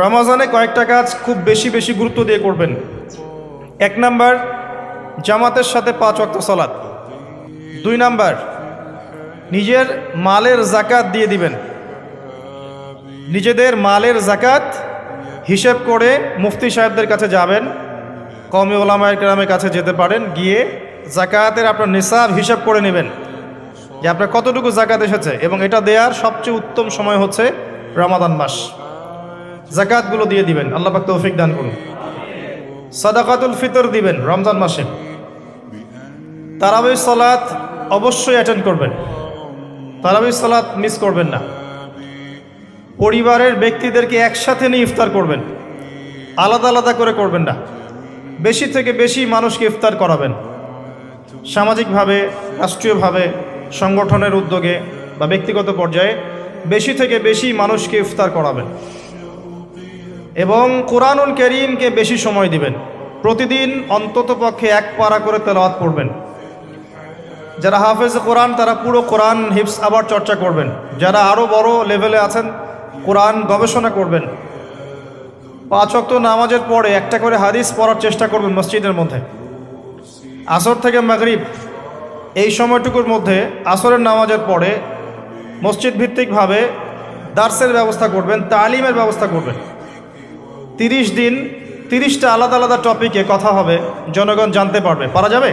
রমাজানে কয়েকটা কাজ খুব বেশি বেশি গুরুত্ব দিয়ে করবেন। এক নাম্বার, জামাতের সাথে পাঁচ অক্ত সলাৎ দুই নাম্বার, নিজের মালের জাকাত দিয়ে দিবেন। নিজেদের মালের জাকাত হিসেব করে মুফতি সাহেবদের কাছে যাবেন। কমে ওলামায়ের গ্রামের কাছে যেতে পারেন, গিয়ে জাকাতের আপনার নিসাব হিসাব করে নেবেন যে আপনার কতটুকু জাকাত এসেছে এবং এটা দেওয়ার সবচেয়ে উত্তম সময় হচ্ছে রমাদান মাস। জাকাতগুলো দিয়ে দিবেন। আল্লাহ পাক তৌফিক দান করুন। সাদাকাতুল ফিতর দিবেন রমজান মাসে। তারাবি সালাত অবশ্যই অ্যাটেন্ড করবেন। তারাবি সালাত মিস করবেন না। পরিবারের ব্যক্তিদেরকে একসাথে নিয়ে ইফতার করবেন। আলাদা আলাদা করে করবেন না। বেশি থেকে বেশি মানুষকে ইফতার করাবেন। সামাজিকভাবে, রাষ্ট্রীয়ভাবে, সংগঠনের উদ্যোগে বা ব্যক্তিগত পর্যায়ে বেশি থেকে বেশি মানুষকে ইফতার করাবেন। এবং কোরআনুল করিমকে বেশি সময় দিবেন। প্রতিদিন অন্তত পক্ষে এক পারা করে তেলাওয়াত পড়বেন। যারা হাফেজ কোরআন, তারা পুরো কোরআন হিপস আবার চর্চা করবেন। যারা আরও বড় লেভেলে আছেন, কোরআন গবেষণা করবেন। পাঁচ অক্ত নামাজের পরে একটা করে হাদিস পড়ার চেষ্টা করবেন মসজিদের মধ্যে। আসর থেকে মাগরিব, এই সময়টুকুর মধ্যে আসরের নামাজের পরে মসজিদ ভিত্তিকভাবে দার্সের ব্যবস্থা করবেন, তালিমের ব্যবস্থা করবেন। তিরিশ দিন, তিরিশটা আলাদা আলাদা টপিকে কথা হবে, জনগণ জানতে পারবে। পারা যাবে?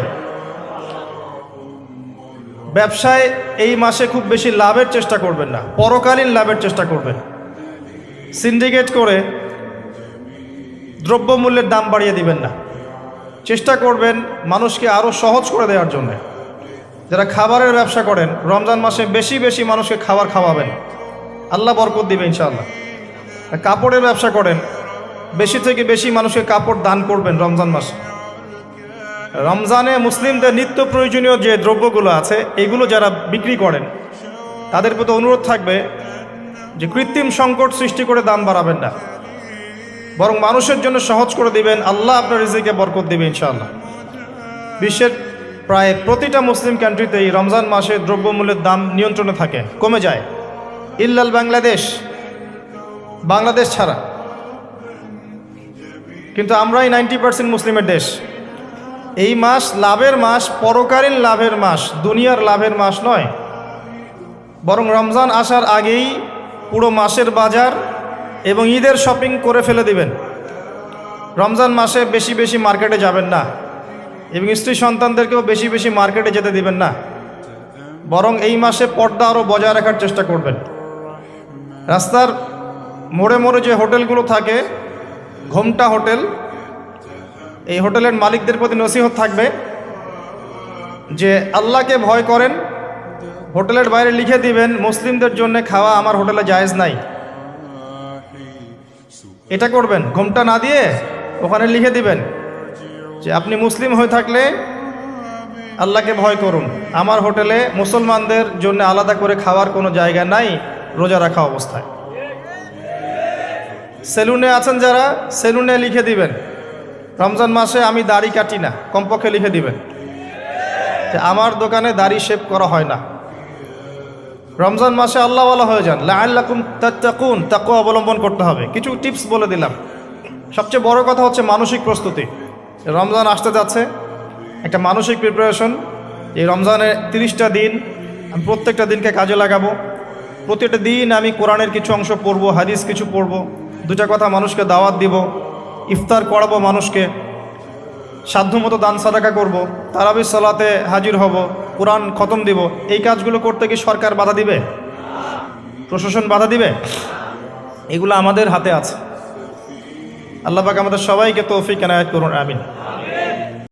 ব্যবসায় এই মাসে খুব বেশি লাভের চেষ্টা করবেন না, পরকালীন লাভের চেষ্টা করবেন। সিন্ডিকেট করে দ্রব্যমূল্যের দাম বাড়িয়ে দিবেন না। চেষ্টা করবেন মানুষকে আরও সহজ করে দেওয়ার জন্য। যারা খাবারের ব্যবসা করেন, রমজান মাসে বেশি বেশি মানুষকে খাবার খাওয়াবেন। আল্লাহ বরকত দিবে ইনশাআল্লাহ। কাপড়ের ব্যবসা করেন বেশি থেকে বেশি মানুষকে কাপড় দান করবেন রমজান মাসে। রমজানে মুসলিমদের নিত্য প্রয়োজনীয় যে দ্রব্যগুলো আছে, এগুলো যারা বিক্রি করেন, তাদের প্রতি অনুরোধ থাকবে যে কৃত্রিম সংকট সৃষ্টি করে দাম বাড়াবেন না। বরং মানুষের জন্য সহজ করে দিবেন, আল্লাহ আপনার রিজিকে বরকত দিবে ইনশাআল্লাহ। বিশ্বের প্রায় প্রতিটা মুসলিম কান্ট্রিতেই রমজান মাসে দ্রব্যমূল্যের দাম নিয়ন্ত্রণে থাকে, কমে যায়। ইল্লাল বাংলাদেশ বাংলাদেশ ছাড়া। কিন্তু আমরাই নাইনটি পার্সেন্ট মুসলিমের দেশ। এই মাস লাভের মাস, পরকালীন লাভের মাস, দুনিয়ার লাভের মাস নয়। বরং রমজান আসার আগেই পুরো মাসের বাজার এবং ঈদের শপিং করে ফেলে দিবেন। রমজান মাসে বেশি বেশি মার্কেটে যাবেন না এবং স্ত্রী সন্তানদেরকেও বেশি বেশি মার্কেটে যেতে দিবেন না। বরং এই মাসে পর্দা আরও বজায় রাখার চেষ্টা করবেন। রাস্তার মোড়ে মোড়ে যে হোটেলগুলো থাকে ঘোমটা হোটেল। এই হোটেলের মালিকদের প্রতি নসিহত থাকবে যে আল্লাহকে ভয় করেন, হোটেলের বাইরে লিখে দিবেন, মুসলিমদের জন্য খাওয়া আমার হোটেলে জায়েজ নাই। এটা করবেন, ঘোমটা না দিয়ে ওখানে লিখে দিবেন যে আপনি মুসলিম হয়ে থাকলে আল্লাহকে ভয় করুন। আমার হোটেলে মুসলমানদের জন্য আলাদা করে খাওয়ার কোনো জায়গা নাই, রোজা রাখা অবস্থায়। সেলুনে আছেন যারা, সেলুনে লিখে দিবেন। রমজান মাসে আমি দাড়ি কাটি না, কমপক্ষে লিখে দিবেন। আমার দোকানে দাড়ি শেভ করা হয় না। রমজান মাসে আল্লাহওয়ালা হয়ে যান। লাল্লাকুম তাত্তাকুন তাকু অবলম্বন করতে হবে। কিছু টিপস বলে দিলাম। সবচেয়ে বড় কথা হচ্ছে মানসিক প্রস্তুতি। রমজান আসতে যাচ্ছে, একটা মানসিক প্রিপারেশন এই রমজানের তিরিশটা দিন, আমি প্রত্যেকটা দিনকে কাজে লাগাবো। প্রতিটা দিন আমি কোরআনের কিছু অংশ পড়ব, হাদিস কিছু পড়ব। দুটা কথা, মানুষকে দাওয়াত দিব, ইফতার করাবো মানুষকে সাধ্যমতো দান সাদাকা করব, তারাবি সলাতে হাজির হব, কোরআন খতম দিব। এই কাজগুলো করতে কি সরকার বাধা দিবে? প্রশাসন বাধা দিবে? এগুলো আমাদের হাতে আছে। আল্লাহ পাক আমাদের সবাইকে তৌফিক এনায়ত করুন, আমিন।